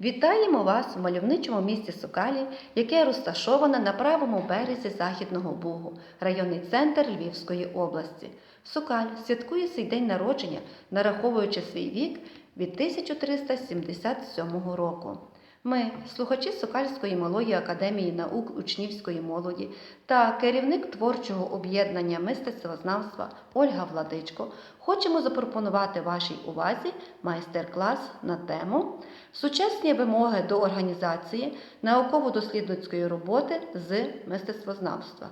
Вітаємо вас в мальовничому місті Сокалі, яке розташоване на правому березі Західного Бугу, районний центр Львівської області. Сокаль святкує свій день народження, нараховуючи свій вік від 1377 року. Ми, слухачі Сокальської малої академії наук учнівської молоді та керівник творчого об'єднання мистецтвознавства Ольга Владичко, хочемо запропонувати вашій увазі майстер-клас на тему Сучасні вимоги до організації науково-дослідницької роботи з мистецтвознавства,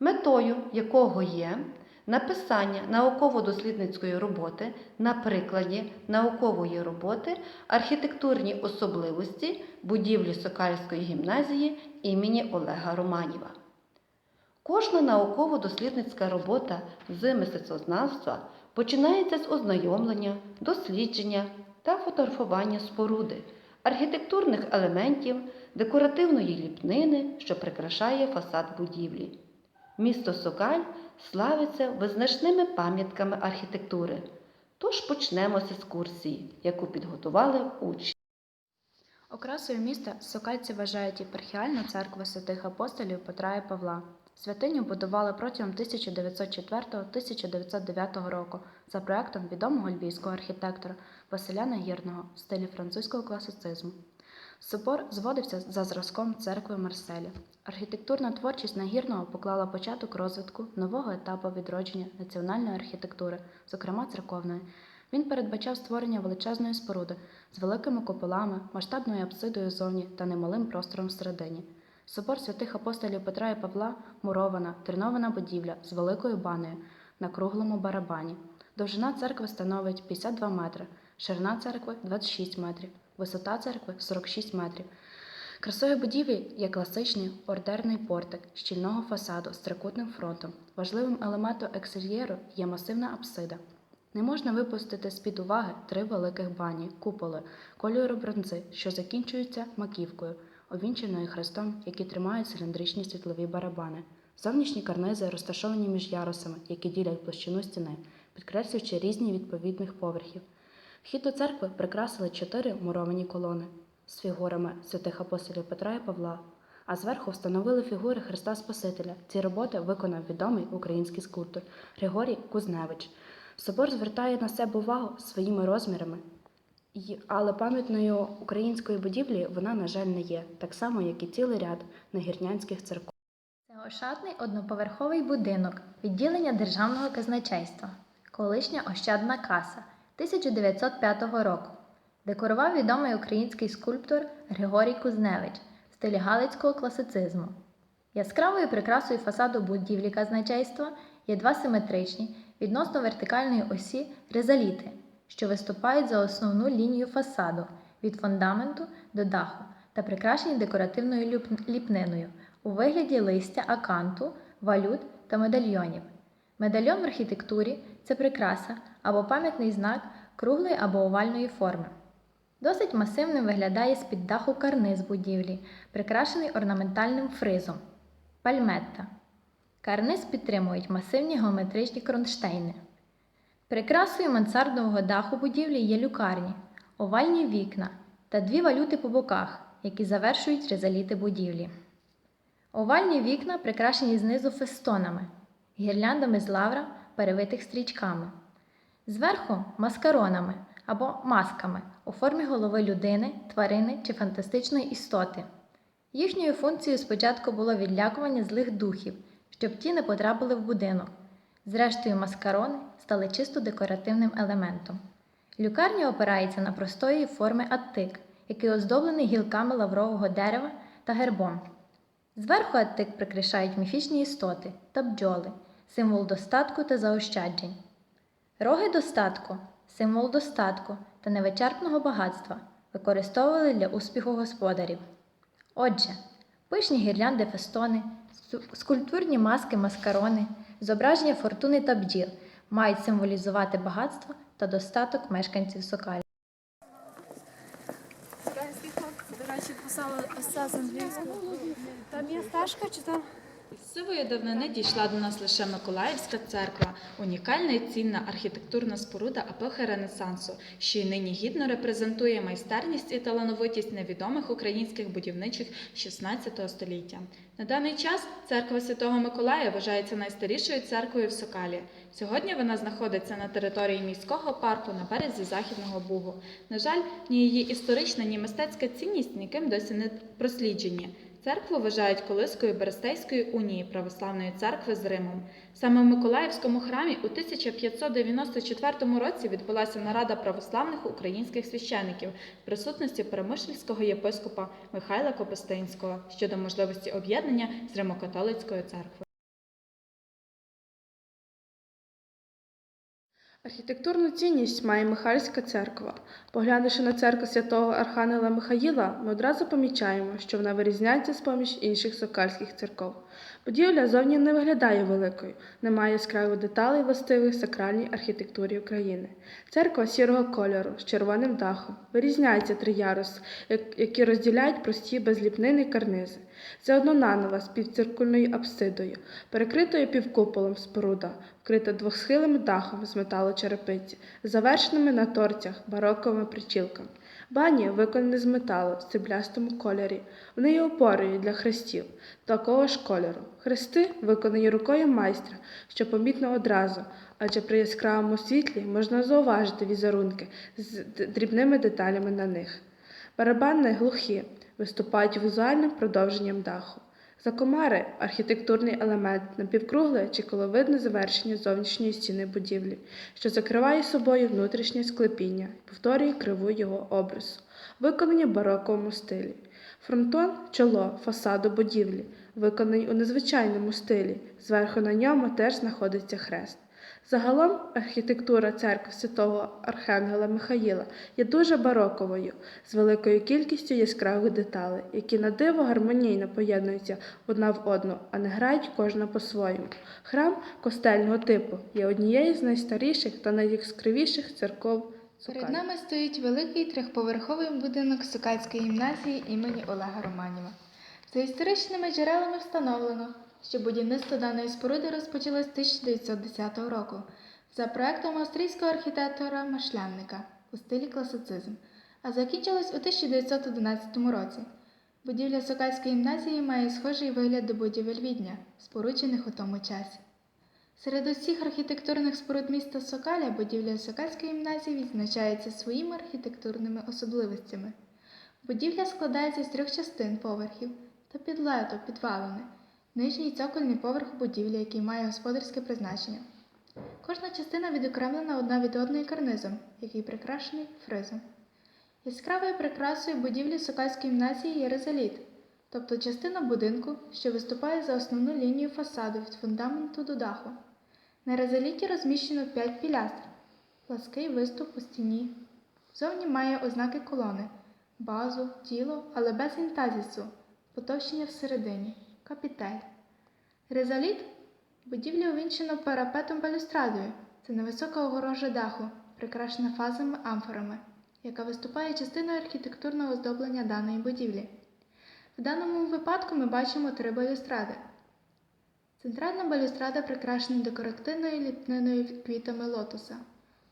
метою якого є написання науково-дослідницької роботи на прикладі наукової роботи архітектурні особливості будівлі Сокальської гімназії імені Олега Романіва. Кожна науково-дослідницька робота з мистецтвознавства починається з ознайомлення, дослідження та фотографування споруди, архітектурних елементів, декоративної ліпнини, що прикрашає фасад будівлі. Місто Сокаль славиться визначними пам'ятками архітектури. Тож почнемо з екскурсії, яку підготували учні. Окрасою міста сокальці вважають єпархіальну церкву святих апостолів Петра і Павла. Святиню будували протягом 1904-1909 року за проектом відомого львівського архітектора Василя Нагірного в стилі французького класицизму. Собор зводився за зразком церкви Марселя. Архітектурна творчість Нагірного поклала початок розвитку нового етапу відродження національної архітектури, зокрема церковної. Він передбачав створення величезної споруди з великими куполами, масштабною апсидою зовні та немалим простором всередині. Собор святих апостолів Петра і Павла мурована, тренована будівля з великою банею на круглому барабані. Довжина церкви становить 52 метри, ширина церкви 26 метрів, висота церкви 46 метрів. Красою будівлі є класичний ордерний портик щільного фасаду з трикутним фронтом. Важливим елементом екстер'єру є масивна апсида. Не можна випустити з-під уваги три великих бані, куполи, кольору бронзи, що закінчуються маківкою, овінченою хрестом, які тримають циліндричні світлові барабани. Зовнішні карнизи розташовані між ярусами, які ділять площину стіни, підкреслюючи різні відповідних поверхів. Вхід до церкви прикрасили чотири муровані колони з фігурами святих апостолів Петра і Павла, а зверху встановили фігури Христа Спасителя. Ці роботи виконав відомий український скульптор Григорій Кузневич. Собор звертає на себе увагу своїми розмірами, але пам'ятною української будівлі вона, на жаль, не є, так само, як і цілий ряд нагірнянських церков. Це ошатний одноповерховий будинок відділення Державного казначейства, колишня Ощадна каса 1905 року. Декорував відомий український скульптор Григорій Кузневич в стилі галицького класицизму. Яскравою прикрасою фасаду будівлі казначейства є два симетричні відносно вертикальної осі резаліти, що виступають за основну лінію фасаду від фундаменту до даху та прикрашені декоративною ліпниною у вигляді листя аканту, валют та медальйонів. Медальйон в архітектурі це прикраса або пам'ятний знак круглої або овальної форми. Досить масивним виглядає з-під даху карниз будівлі, прикрашений орнаментальним фризом пальметта. Карниз підтримують масивні геометричні кронштейни. Прикрасою мансардового даху будівлі є люкарні, овальні вікна та дві валюти по боках, які завершують резаліти будівлі. Овальні вікна прикрашені знизу фестонами, гірляндами з лавра, перевитих стрічками. Зверху маскаронами або масками у формі голови людини, тварини чи фантастичної істоти. Їхньою функцією спочатку було відлякування злих духів, щоб ті не потрапили в будинок. Зрештою, маскарони стали чисто декоративним елементом. Люкарня опирається на простої форми аттик, який оздоблений гілками лаврового дерева та гербом. Зверху аттик прикрашають міфічні істоти та бджоли, символ достатку та заощаджень. Роги достатку символ достатку та невичерпного багатства використовували для успіху господарів. Отже, пишні гірлянди фестони, скульптурні маски маскарони, зображення фортуни та бджіл мають символізувати багатство та достаток мешканців Сокалі. Там є стежка чи там? Із сивої давнини дійшла до нас лише Миколаївська церква, унікальна і цінна архітектурна споруда епохи Ренесансу, що й нині гідно репрезентує майстерність і талановитість невідомих українських будівничих XVI століття. На даний час церква Святого Миколая вважається найстарішою церквою в Сокалі. Сьогодні вона знаходиться на території міського парку на березі Західного Бугу. На жаль, ні її історична, ні мистецька цінність ніким досі не просліджені. Церкву вважають колискою Берестейської унії Православної церкви з Римом. Саме в Миколаївському храмі у 1594 році відбулася нарада православних українських священиків в присутності перемишльського єпископа Михайла Копистинського щодо можливості об'єднання з Римокатолицькою церквою. Архітектурну цінність має Михайська церква. Поглянувши на церкву святого Архангела Михаїла, ми одразу помічаємо, що вона вирізняється з поміж інших сокальських церков. Будівля зовні не виглядає великою, не має яскравих деталей, властивих сакральній архітектурі України. Церква сірого кольору з червоним дахом. Вирізняється три яруси, які розділяють прості безліпнини карнизи. Це однонанова з півциркульною апсидою, перекритою півкуполом споруда, вкрита двохсхилим дахом з металочерепиці, завершеними на торцях бароковими причілками. Бані виконані з металу в сріблястому кольорі. Вони є опорою для хрестів такого ж кольору. Хрести виконані рукою майстра, що помітно одразу, адже при яскравому світлі можна зауважити візерунки з дрібними деталями на них. Барабани глухі, виступають візуальним продовженням даху. Закомари архітектурний елемент напівкругле чи коловидне завершення зовнішньої стіни будівлі, що закриває собою внутрішнє склепіння і повторює криву його обрису, виконані в бароковому стилі. Фронтон чоло фасаду будівлі, виконаний у незвичайному стилі. Зверху на ньому теж знаходиться хрест. Загалом архітектура церкви святого Архангела Михаїла є дуже бароковою, з великою кількістю яскравих деталей, які на диво гармонійно поєднуються одна в одну, а не грають кожна по-своєму. Храм костельного типу є однією з найстаріших та найяскравіших церков Перед нами стоїть великий трьохповерховий будинок Сокальської гімназії імені Олега Романіва. За історичними джерелами встановлено, що будівництво даної споруди розпочалось 1910 року за проектом австрійського архітектора Машлянника у стилі класицизм, а закінчилось у 1911 році. Будівля Сокальської гімназії має схожий вигляд до будівель Відня, споруджених у тому часі. Серед усіх архітектурних споруд міста Сокаля будівля Сокальської гімназії відзначається своїми архітектурними особливостями. Будівля складається з трьох частин поверхів та підлету, підвалини, нижній цокольний поверх будівлі, який має господарське призначення. Кожна частина відокремлена одна від одної карнизом, який прикрашений фризом. Яскравою прикрасою будівлі Сокальської гімназії є резоліт, тобто частина будинку, що виступає за основну лінію фасаду від фундаменту до даху. На резоліті розміщено п'ять пілястр, плаский виступ у стіні. Зовні має ознаки колони, базу, тіло, але без інтазісу, потовщення всередині, капітель. Резоліт будівля увінчена парапетом балюстрадою. Це невисока огорожа даху, прикрашена фазами амфорами, яка виступає частиною архітектурного оздоблення даної будівлі. В даному випадку ми бачимо три балюстради. Центральна балюстрада прикрашена декоративною ліпниною квітами лотоса,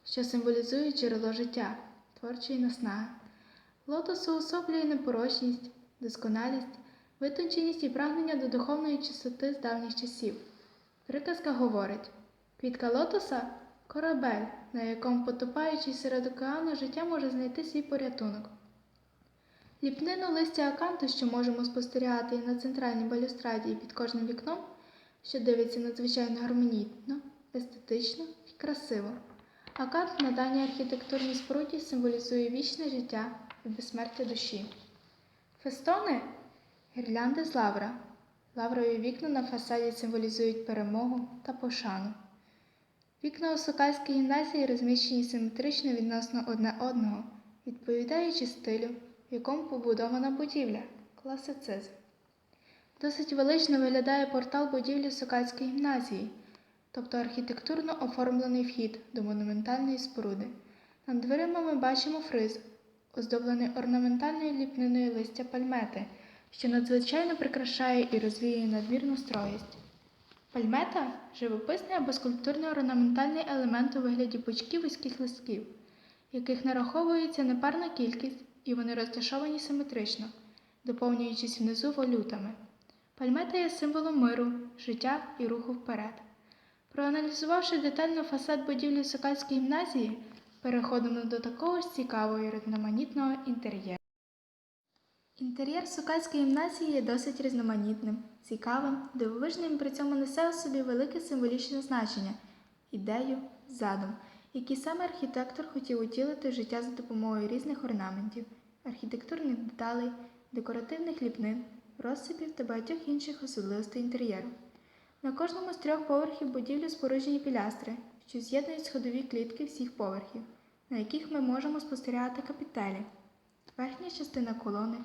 що символізують джерело життя, творчої наснаги. Лотос уособлює непорочність, досконалість, витонченість і прагнення до духовної чистоти з давніх часів. Приказка говорить: квітка лотоса корабель, на якому, потопаючи серед океану, життя може знайти свій порятунок. Ліпнину листя аканту, що можемо спостерігати і на центральній балюстраді, і під кожним вікном, що дивиться надзвичайно гармонійно, естетично і красиво. Акант на даній архітектурній споруді символізує вічне життя і безсмертя душі. Фестони гірлянди з лавра. Лаврові вікна на фасаді символізують перемогу та пошану. Вікна у Сокальській гімназії розміщені симетрично відносно одне одного, відповідаючи стилю, в якому побудована будівля класицизм. Досить велично виглядає портал будівлі Сокальської гімназії, тобто архітектурно оформлений вхід до монументальної споруди. Над дверима ми бачимо фриз, оздоблений орнаментальною ліпниною листя пальмети, що надзвичайно прикрашає і розвіює надмірну строгість. Пальмета живописний або скульптурний орнаментальний елемент у вигляді пучків вузьких листків, яких нараховується непарна кількість, і вони розташовані симетрично, доповнюючись внизу волютами. Пальмета є символом миру, життя і руху вперед. Проаналізувавши детально фасад будівлі Сокальської гімназії, переходимо до такого ж цікавого і різноманітного інтер'єру. Інтер'єр Сокальської гімназії є досить різноманітним, цікавим, дивовижним при цьому несе у собі велике символічне значення, ідею, задум, який саме архітектор хотів утілити в життя за допомогою різних орнаментів, архітектурних деталей, декоративних ліпнин, розсипів та багатьох інших особливостей інтер'єру. На кожному з трьох поверхів будівлі споруджені пілястри, що з'єднують сходові клітки всіх поверхів, на яких ми можемо спостерігати капітелі. Верхня частина колони,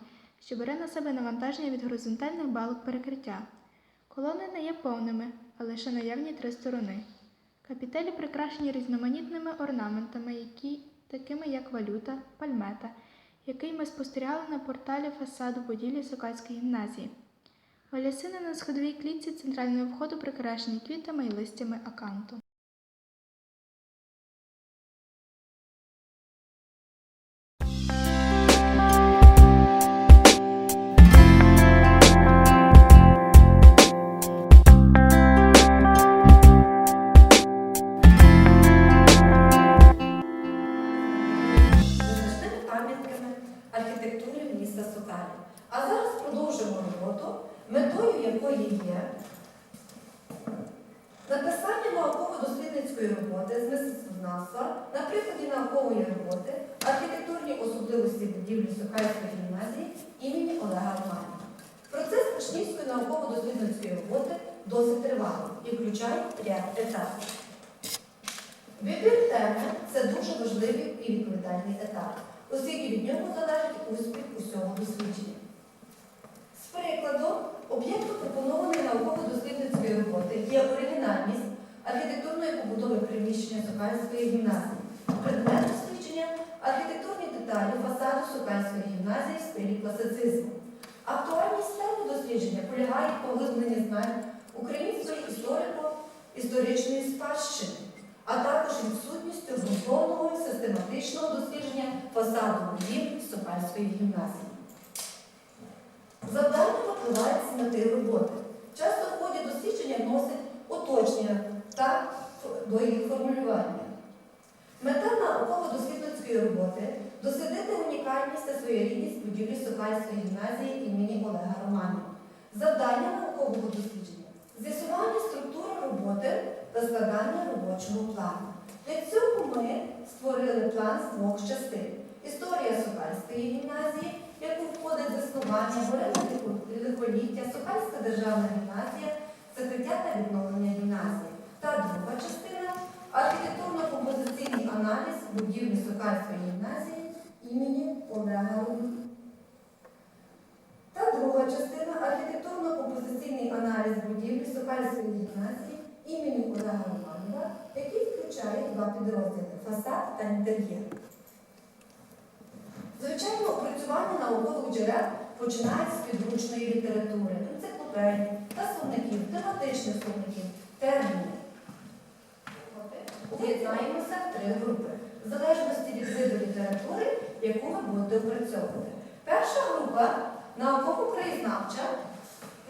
що бере на себе навантаження від горизонтальних балок перекриття. Колони не є повними, а лише наявні три сторони. Капітелі прикрашені різноманітними орнаментами, які, такими як валюта, пальмета, який ми спостерігали на порталі фасаду будівлі Сокальської гімназії. Валясини на сходовій клітці центрального входу прикрашені квітами і листями аканту. Теми це дуже важливий і відповідальний етап, оскільки від нього залежить успіх усього дослідження. З прикладу, об'єктом пропонованої науково-дослідницької роботи є оригінальність архітектурної побудови приміщення Сокальської гімназії. Предмет дослідження архітектурні деталі фасаду Сокальської гімназії в стилі класицизму. Актуальність теми дослідження полягає в поглибленні знань української історико-історичної спадщини а також відсутністю ґрунтовного і систематичного дослідження фасаду будівлі Сокальської гімназії. Завдання випливають з мети роботи. Часто в ході дослідження вносять уточнення та до їх формулювання. Мета науково-дослідницької роботи дослідити унікальність та своєрідність будівлі Сокальської гімназії імені Олега Романова. Завдання наукового дослідження з'ясування структури роботи та складання робочого плану. Для цього ми створили план з двох частин. Історія Сокальської гімназії, яку входить заснування горе лихоліття, Сокальська державна гімназія, закриття та відновлення гімназії. Та друга частина архітектурно-композиційний аналіз будівлі Сокальської гімназії імені Олега Румі. Та друга частина архітектурно-композиційний аналіз будівлі Сокальської гімназії імені Олега Романова, який включає два підрозділи фасад та інтер'єр. Звичайно, опрацювання наукових джерел починається з підручної літератури, енциклопедій та словників, тематичних словників, термінів. Об'єднаємося в три групи, в залежності від виду літератури, яку ви будете опрацьовувати. Перша група науково-краєзнавча.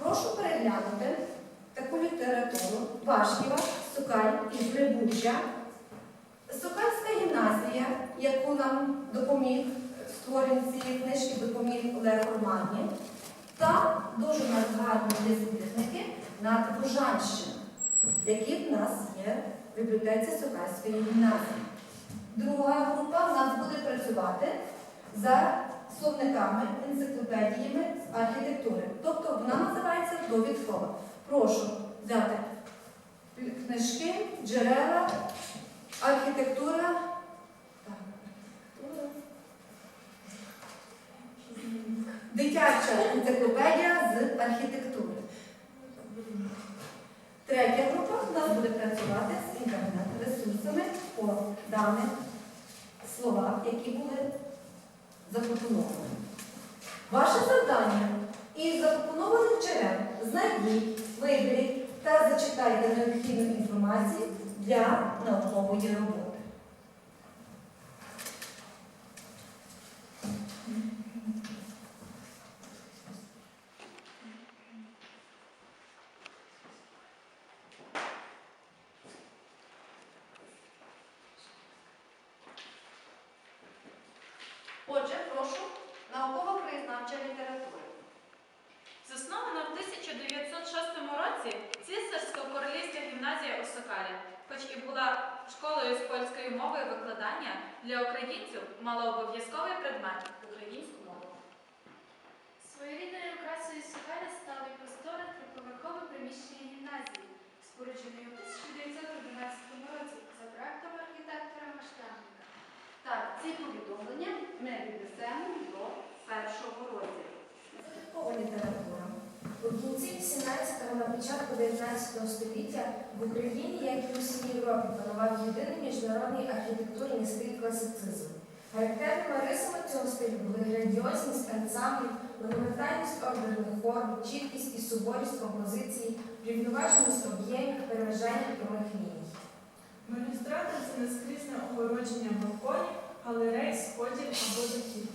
Прошу переглянути таку літературу Вашківа, Сукаль і Прибужжя. Сокальська гімназія, яку нам допоміг в створенні цієї книжки, допоміг Олег Романів, та дуже нас гарні дослідники на Бужанщину, які в нас є в бібліотеці Сокальської гімназії. Друга група в нас буде працювати за словниками, енциклопедіями з архітектури. Тобто вона називається довідкова. Прошу взяти книжки, джерела, архітектура. Дитяча енциклопедія з архітектури. Третя група у нас буде працювати з інтернет-ресурсами по даних словах, які були запропоновані. Ваше завдання Із запропонованих джерел знайдіть, виберіть та зачитайте необхідну інформацію для наукової роботи. Отже, прошу, науково-краєзнавча література. Заснована в 1906 році Цісарсько-королівська гімназія у Сокалі, хоч і була школою з польської мови викладання, для українців мала обов'язковий предмет українську мову. Своєрідною окрасою Сокаля стали просторе триповерхове приміщення гімназії, спорудженої у 1911 році за проектом архітектора Маштанника. Так, ці повідомлення ми віднесемо до першого розділу. Література. У кінці 18-го на початку 19 століття в Україні, як і в усій Європі, панував єдиний міжнародний архітектурний стиль класицизм. Характерними рисами цього стилю були грандіозність ансамблів, монументальність ордерних форм, чіткість і суворість композиції, рівноваженість об'ємів, переважання прямих ліній. Балюстради це нескрізне огородження балконів, галерей, сходів або дахів.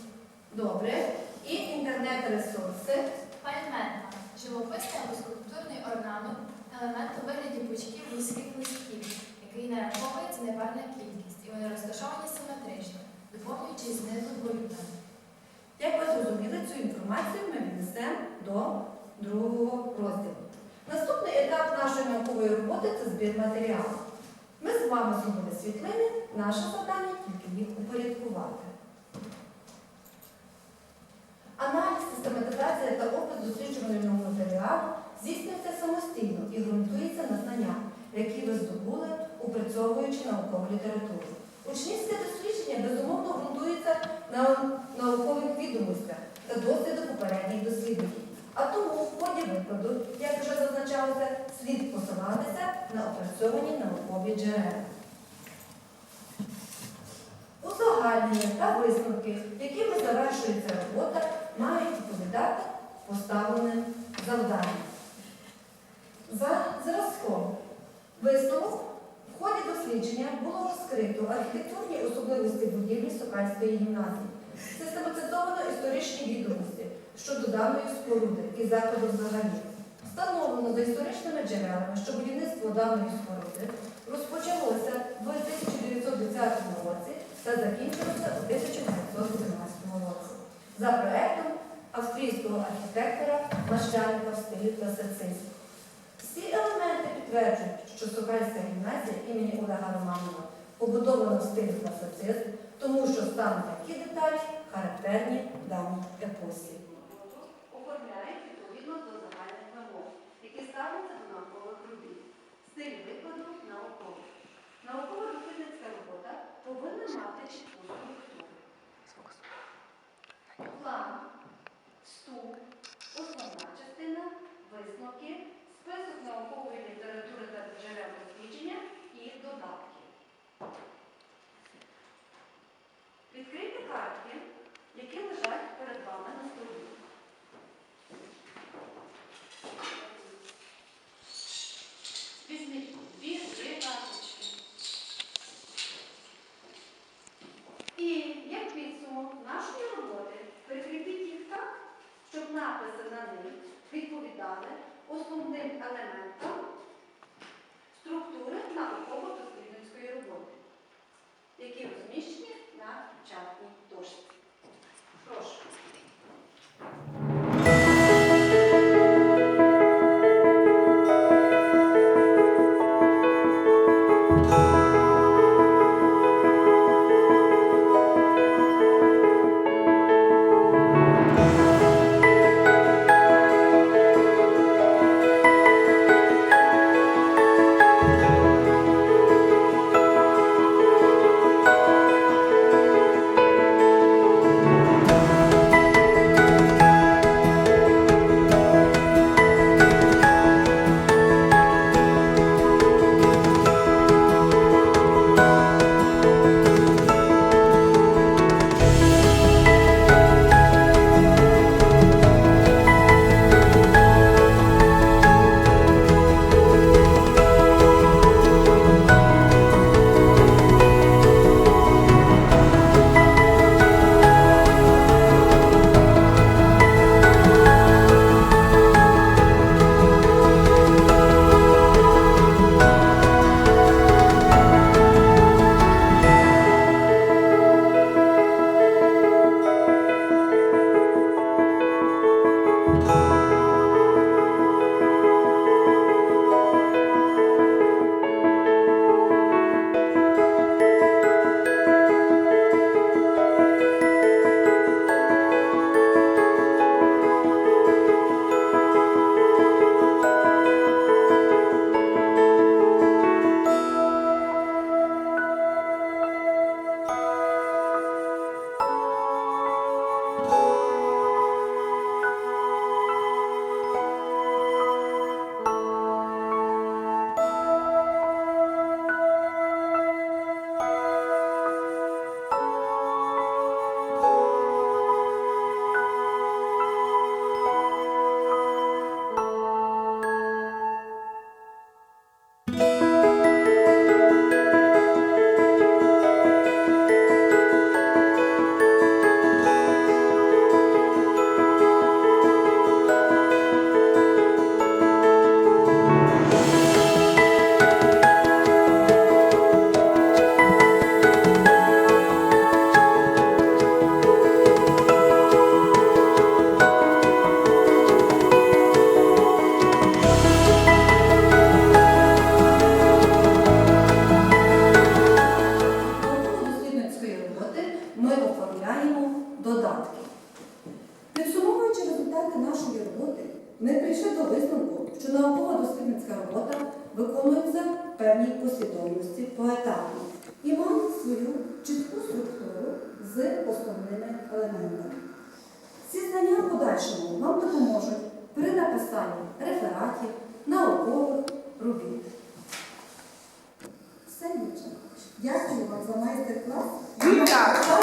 Добре. І інтернет-ресурси. Пальмента живописний або скульптурний орнамент, елемент у вигляді пучків вузьких листків, який нараховується непарна кількість, і вони розташовані симетрично, доповнюючись знизу ворітами. Як ви зрозуміли, цю інформацію ми віднесемо до другого розділу. Наступний етап нашої наукової роботи це збір матеріалу. Ми з вами зробили світлини, наше завдання тільки їх упорядкувати. Аналіз, систематизація та опис здійснюється самостійно і ґрунтується на знаннях, які ви здобули, опрацьовуючи наукову літературу. Учнівське дослідження безумовно ґрунтується на наукових відомостях та досвіду попередніх дослідників. А тому в ході викладу, як вже зазначалося, слід посилатися на опрацьовані наукові джерела. Узагальнення та висновки, якими завершується робота, мають відповідати поставленим завданням. За зразком висновок в ході дослідження було розкрито архітектурні особливості будівлі Сокальської гімназії, систематизовано історичні відомості щодо даної споруди і закладу взагалі. Встановлено за історичними джерелами, що будівництво даної споруди розпочалося в 1910 році та закінчилося у 1917 році за проектом австрійського архітектора Мащаника в стилі класицизму. Всі елементи підтверджують, що Сокальська гімназія імені Олега Романова побудована в стилі класицизм, тому що саме такі деталі характерні даній епосі. Оформляють відповідно до загальних вимог, які ставляться до наукових робіт. Стиль викладу науковий. Науково-дослідницька робота повинна мати чітку структуру. План, вступ, основна частина, висновки, список наукової літератури та джерел дослідження і додатки. un elemento ми прийшли до висновку, що науково-дослідницька робота виконується в певній послідовності поетапно і має свою чітку структуру з основними елементами. Ці знання в подальшому вам допоможуть при написанні рефератів, наукових робіт. Все дівчата. Дякую вам за майстер-клас. Дякую.